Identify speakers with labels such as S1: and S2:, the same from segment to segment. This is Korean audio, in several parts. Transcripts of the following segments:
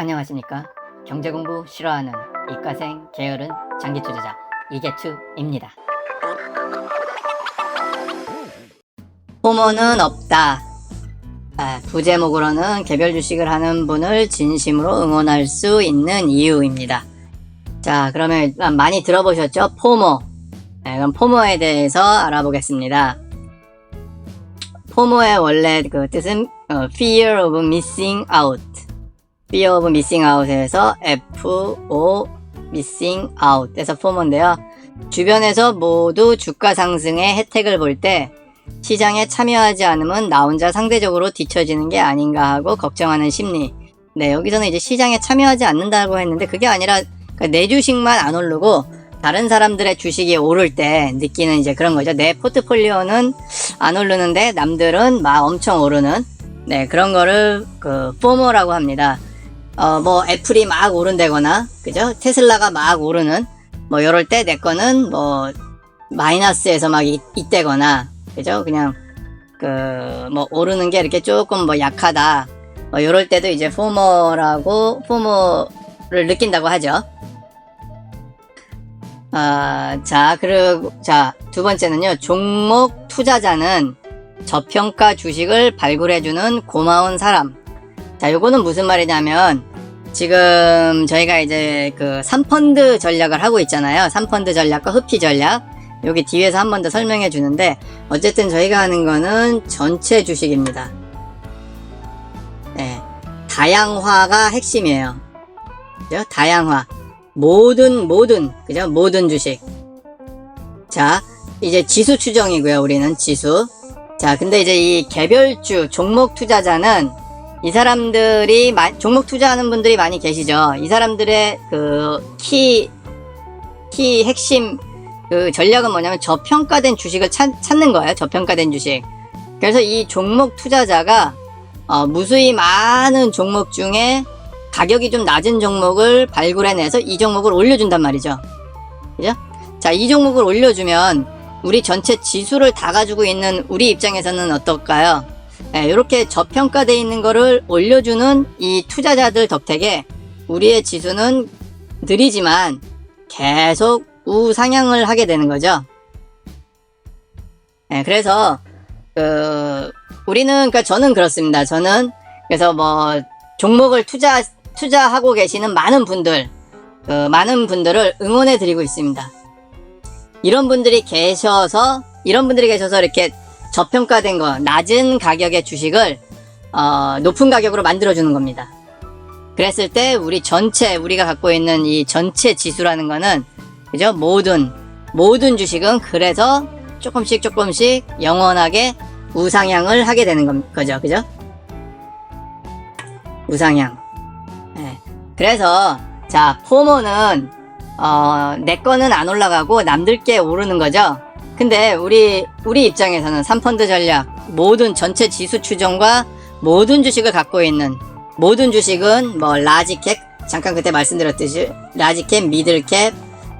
S1: 안녕하십니까. 경제 공부 싫어하는 이과생 게으른 장기 투자자 이계투입니다. 호모는 없다. 아, 부제목으로는 개별 주식을 하는 분을 진심으로 응원할 수 있는 이유입니다. 자, 그러면 많이 들어보셨죠? 포모. 네, 그럼 포모에 대해서 알아보겠습니다. 포모의 원래 그 뜻은 어, fear of missing out. Fear of missing out에서 FO missing out에서 포모인데요. 주변에서 모두 주가 상승의 혜택을 볼 때 시장에 참여하지 않으면 나 혼자 상대적으로 뒤처지는 게 아닌가 하고 걱정하는 심리. 네, 여기서는 이제 시장에 참여하지 않는다고 했는데 그게 아니라 그러니까 내 주식만 안 오르고 다른 사람들의 주식이 오를 때 느끼는 이제 그런 거죠. 내 포트폴리오는 안 오르는데 남들은 막 엄청 오르는 네, 그런 거를 그 포모라고 합니다. 어, 뭐 애플이 막 오른다거나 그죠? 테슬라가 막 오르는 뭐 이럴 때 내 거는 뭐 마이너스에서 막 이- 있대거나 그죠? 그냥 그 뭐 오르는 게 이렇게 조금 뭐 약하다 뭐 이럴 때도 이제 포머라고 포머를 느낀다고 하죠. 아, 자, 그리고 자, 두 번째는요. 종목 투자자는 저평가 주식을 발굴해주는 고마운 사람. 자, 요거는 무슨 말이냐면, 지금 저희가 이제 그 3펀드 전략을 하고 있잖아요. 3펀드 전략과 흡기 전략. 여기 뒤에서 한 번 더 설명해 주는데, 어쨌든 저희가 하는 거는 전체 주식입니다. 네. 다양화가 핵심이에요. 그죠? 다양화. 모든, 모든, 그죠? 모든 주식. 자, 이제 지수 추정이고요. 우리는 지수. 자, 근데 이제 이 개별주 종목 투자자는 이 사람들이 마- 종목 투자하는 분들이 많이 계시죠. 이 사람들의 그 키, 키 핵심 그 전략은 뭐냐면 저평가된 주식을 찾, 찾는 거예요. 저평가된 주식. 그래서 이 종목 투자자가 어, 무수히 많은 종목 중에 가격이 좀 낮은 종목을 발굴해내서 이 종목을 올려준단 말이죠. 그죠? 자, 이 종목을 올려주면 우리 전체 지수를 다 가지고 있는 우리 입장에서는 어떨까요? 이렇게 저평가되어 있는 거를 올려주는 이 투자자들 덕택에 우리의 지수는 느리지만 계속 우상향을 하게 되는 거죠. 예, 그래서 그 우리는 그러니까 저는 그렇습니다. 저는 그래서 뭐 종목을 투자 투자하고 계시는 많은 분들 그 많은 분들을 응원해 드리고 있습니다. 이런 분들이 계셔서 이런 분들이 계셔서 이렇게 저평가된 거 낮은 가격의 주식을 어, 높은 가격으로 만들어 주는 겁니다. 그랬을 때 우리 전체 우리가 갖고 있는 이 전체 지수라는 거는 그죠 모든 모든 주식은 그래서 조금씩 조금씩 영원하게 우상향을 하게 되는 거- 거죠 그죠 우상향 예. 그래서 자 포모는 어, 내 거는 안 올라가고 남들 게 오르는 거죠. 근데 우리 우리 입장에서는 3펀드 전략 모든 전체 지수 추정과 모든 주식을 갖고 있는 모든 주식은 뭐 라지캡 잠깐 그때 말씀드렸듯이 라지캡, 미들캡,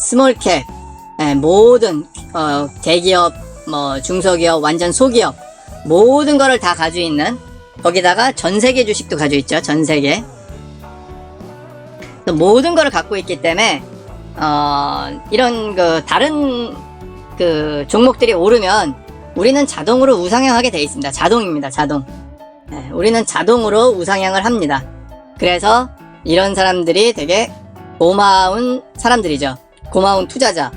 S1: 스몰캡 예, 모든 어, 대기업, 뭐 중소기업, 완전 소기업 모든 거를 다 가지고 있는 거기다가 전 세계 주식도 가지고 있죠. 전 세계 또 모든 거를 갖고 있기 때문에 어, 이런 그 다른 그 종목들이 오르면 우리는 자동으로 우상향하게 돼 있습니다. 자동입니다. 자동. 네, 우리는 자동으로 우상향을 합니다. 그래서 이런 사람들이 되게 고마운 사람들이죠. 고마운 투자자.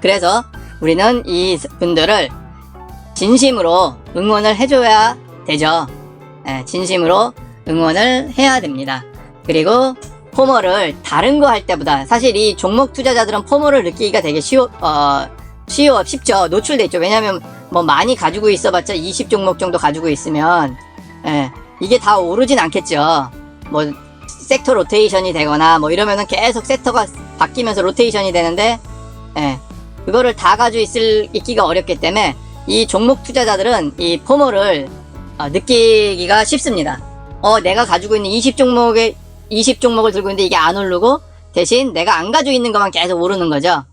S1: 그래서 우리는 이 분들을 진심으로 응원을 해줘야 되죠. 네, 진심으로 응원을 해야 됩니다. 그리고 포머를 다른 거 할 때보다 사실 이 종목 투자자들은 포머를 느끼기가 되게 쉬워 어 쉬워 쉽죠. 노출돼 있죠. 왜냐면 뭐 많이 가지고 있어봤자 20 종목 정도 가지고 있으면 예 이게 다 오르진 않겠죠. 뭐 섹터 로테이션이 되거나 뭐 이러면은 계속 섹터가 바뀌면서 로테이션이 되는데 예 그거를 다 가지고 있을 있기가 어렵기 때문에 이 종목 투자자들은 이 포머를 어, 느끼기가 쉽습니다. 어 내가 가지고 있는 20 종목의 20 종목을 들고 있는데 이게 안 오르고 대신 내가 안 가지고 있는 것만 계속 오르는 거죠.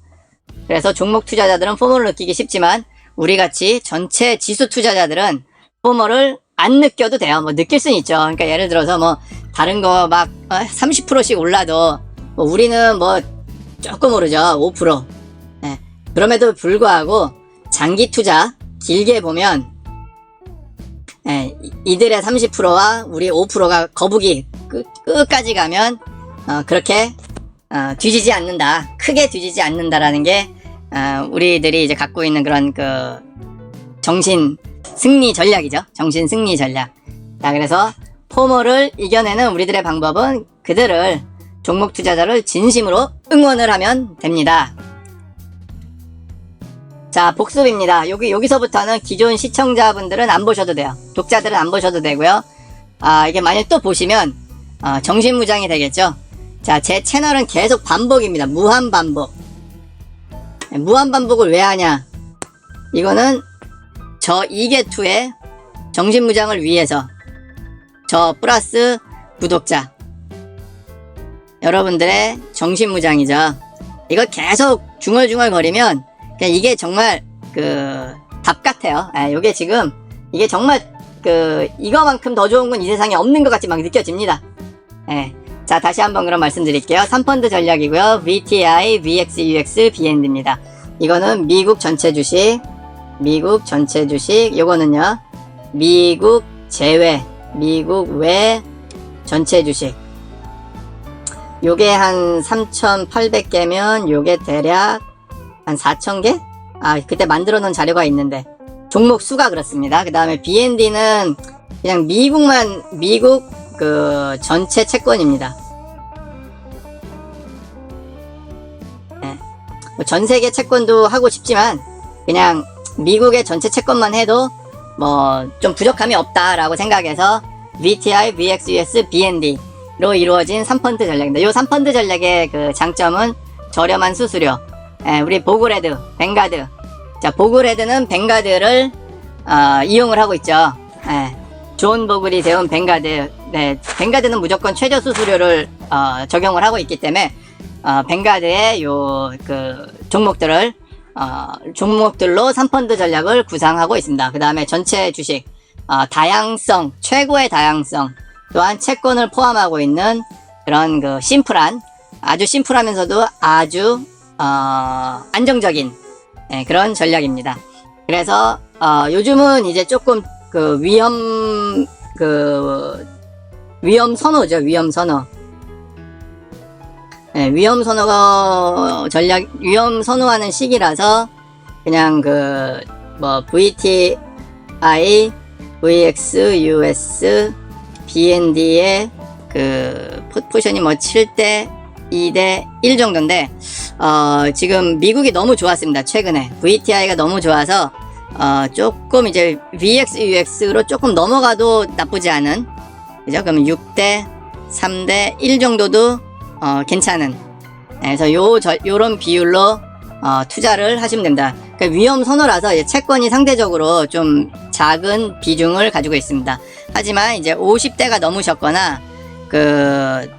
S1: 그래서 종목 투자자들은 포모를 느끼기 쉽지만 우리 같이 전체 지수 투자자들은 포모를 안 느껴도 돼요. 뭐 느낄 수는 있죠. 그러니까 예를 들어서 뭐 다른 거 막 30%씩 올라도 뭐 우리는 뭐 조금 오르죠. 5%. 예. 그럼에도 불구하고 장기 투자 길게 보면 예, 이- 이들의 30%와 우리 5%가 거북이 끝, 끝까지 가면 어, 그렇게 어, 뒤지지 않는다. 크게 뒤지지 않는다라는 게 어, 우리들이 이제 갖고 있는 그런 그 정신 승리 전략이죠. 정신 승리 전략. 자, 그래서 포모를 이겨내는 우리들의 방법은 그들을 종목 투자자를 진심으로 응원을 하면 됩니다. 자, 복습입니다. 여기, 여기서부터는 기존 시청자분들은 안 보셔도 돼요. 독자들은 안 보셔도 되고요. 아, 이게 만약 또 보시면, 어, 정신무장이 되겠죠. 자, 제 채널은 계속 반복입니다. 무한 반복. 네, 무한 반복을 왜 하냐? 이거는 저 이게투의 정신무장을 위해서 저 플러스 구독자 여러분들의 정신무장이죠. 이거 계속 중얼중얼 거리면 그냥 이게 정말 그 답 같아요. 예, 요게 지금 이게 정말 그 이거만큼 더 좋은 건 이 세상에 없는 것 같이 막 느껴집니다. 예. 자 다시 한번 그럼 말씀드릴게요. 3펀드 전략이고요. VTI, VXUX, BND입니다. 이거는 미국 전체 주식, 미국 전체 주식. 요거는요. 미국 제외, 미국 외 전체 주식. 요게 한 3,800개면 요게 대략 한 4,000개? 아, 그때 만들어 놓은 자료가 있는데. 종목 수가 그렇습니다. 그 다음에 BND는 그냥 미국만, 미국 그 전체 채권입니다. 전 세계 채권도 하고 싶지만 그냥 미국의 전체 채권만 해도 뭐 좀 부족함이 없다라고 생각해서 VTI, VXUS, BND로 이루어진 3펀드 전략입니다. 이 3펀드 전략의 그 장점은 저렴한 수수료. 예, 우리 보그레드, 뱅가드. 자, 보그레드는 뱅가드를 어, 이용을 하고 있죠. 예, 존 보글이 세운 뱅가드. 네, 뱅가드는 무조건 최저 수수료를 어, 적용을 하고 있기 때문에 어, 뱅가드의 요 그 종목들을 어, 종목들로 3펀드 전략을 구상하고 있습니다. 그 다음에 전체 주식 어, 다양성 최고의 다양성 또한 채권을 포함하고 있는 그런 그 심플한 아주 심플하면서도 아주 어, 안정적인 예, 그런 전략입니다. 그래서 어, 요즘은 이제 조금 그 위험 그 위험 선호죠 위험 선호. 예, 위험 선호가 전략 위험 선호하는 시기라서 그냥 그 뭐 VTI, VX, US, BND의 그 포- 포션이 뭐 7대 2대 1 정도인데 어, 지금 미국이 너무 좋았습니다. 최근에 VTI가 너무 좋아서 어, 조금 이제 VX, UX로 조금 넘어가도 나쁘지 않은 그죠? 그러면 6대 3대 1 정도도 어, 괜찮은 네, 그래서 요 저, 요런 비율로 어, 투자를 하시면 됩니다. 그러니까 위험 선호라서 채권이 상대적으로 좀 작은 비중을 가지고 있습니다. 하지만 이제 50대가 넘으셨거나 그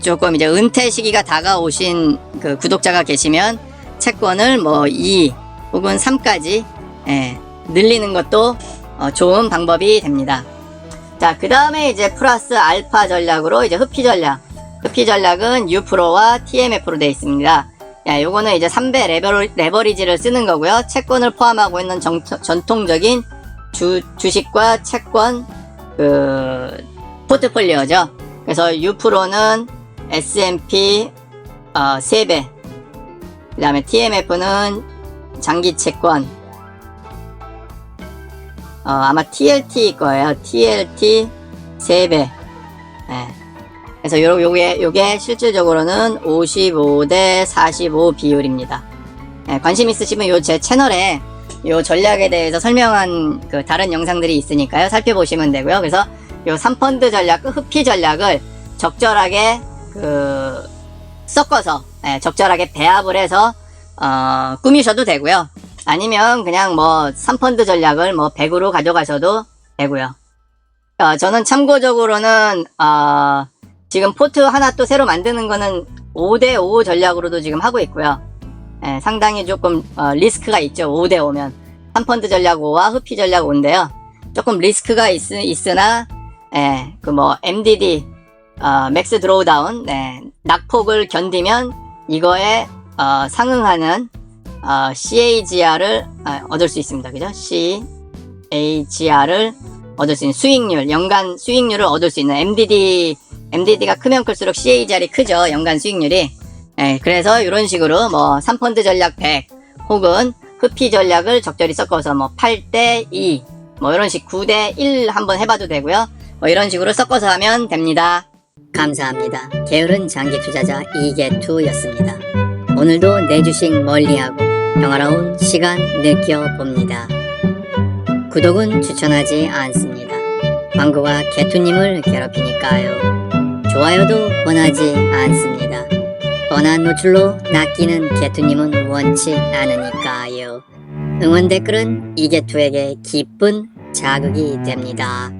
S1: 조금 이제 은퇴 시기가 다가오신 그 구독자가 계시면 채권을 뭐 2 혹은 3까지 예, 늘리는 것도 어, 좋은 방법이 됩니다. 자, 그 다음에 이제 플러스 알파 전략으로 이제 흡피 전략. 흡피 전략은 U%와 TMF로 되어 있습니다. 야, 요거는 이제 3배 레버, 레버리지를 쓰는 거고요. 채권을 포함하고 있는 정, 전통적인 주, 주식과 채권, 그, 포트폴리오죠. 그래서 U%는 S&P, 어, 3배. 그 다음에 TMF는 장기 채권. 어, 아마 TLT 거예요. TLT 3배. 네. 그래서 요, 요게, 요게 실질적으로는 55대 45 비율입니다. 네, 관심 있으시면 요 제 채널에 요 전략에 대해서 설명한 그 다른 영상들이 있으니까요. 살펴보시면 되고요. 그래서 요 3펀드 전략, 그 흡피 전략을 적절하게 그 섞어서 예, 적절하게 배합을 해서 어, 꾸미셔도 되고요. 아니면 그냥 뭐 3펀드 전략을 뭐 100으로 가져가셔도 되고요. 어, 저는 참고적으로는 어, 지금 포트 하나 또 새로 만드는 거는 5대5 전략으로도 지금 하고 있고요. 예, 상당히 조금 어, 리스크가 있죠. 5대5면. 3펀드 전략 5와 흡피 전략 5인데요. 조금 리스크가 있, 있으나 예, 그 뭐 MDD 어, 맥스 드로우다운 네, 낙폭을 견디면 이거에 어, 상응하는 어, CAGR을 아, 얻을 수 있습니다. 그죠? CAGR을 얻을 수 있는 수익률, 연간 수익률을 얻을 수 있는 MDD, MDD가 크면 클수록 CAGR이 크죠. 연간 수익률이. 예, 그래서 이런 식으로 뭐 3펀드 전략 100 혹은 흡피 전략을 적절히 섞어서 뭐 8대 2, 뭐 이런 식 9대 1 한번 해봐도 되고요. 뭐 이런 식으로 섞어서 하면 됩니다. 감사합니다. 게으른 장기 투자자 이게투였습니다. 오늘도 내 주식 멀리하고 평화로운 시간 느껴봅니다. 구독은 추천하지 않습니다. 광고가 개투님을 괴롭히니까요. 좋아요도 원하지 않습니다. 뻔한 노출로 낚이는 개투님은 원치 않으니까요. 응원 댓글은 이 개투에게 기쁜 자극이 됩니다.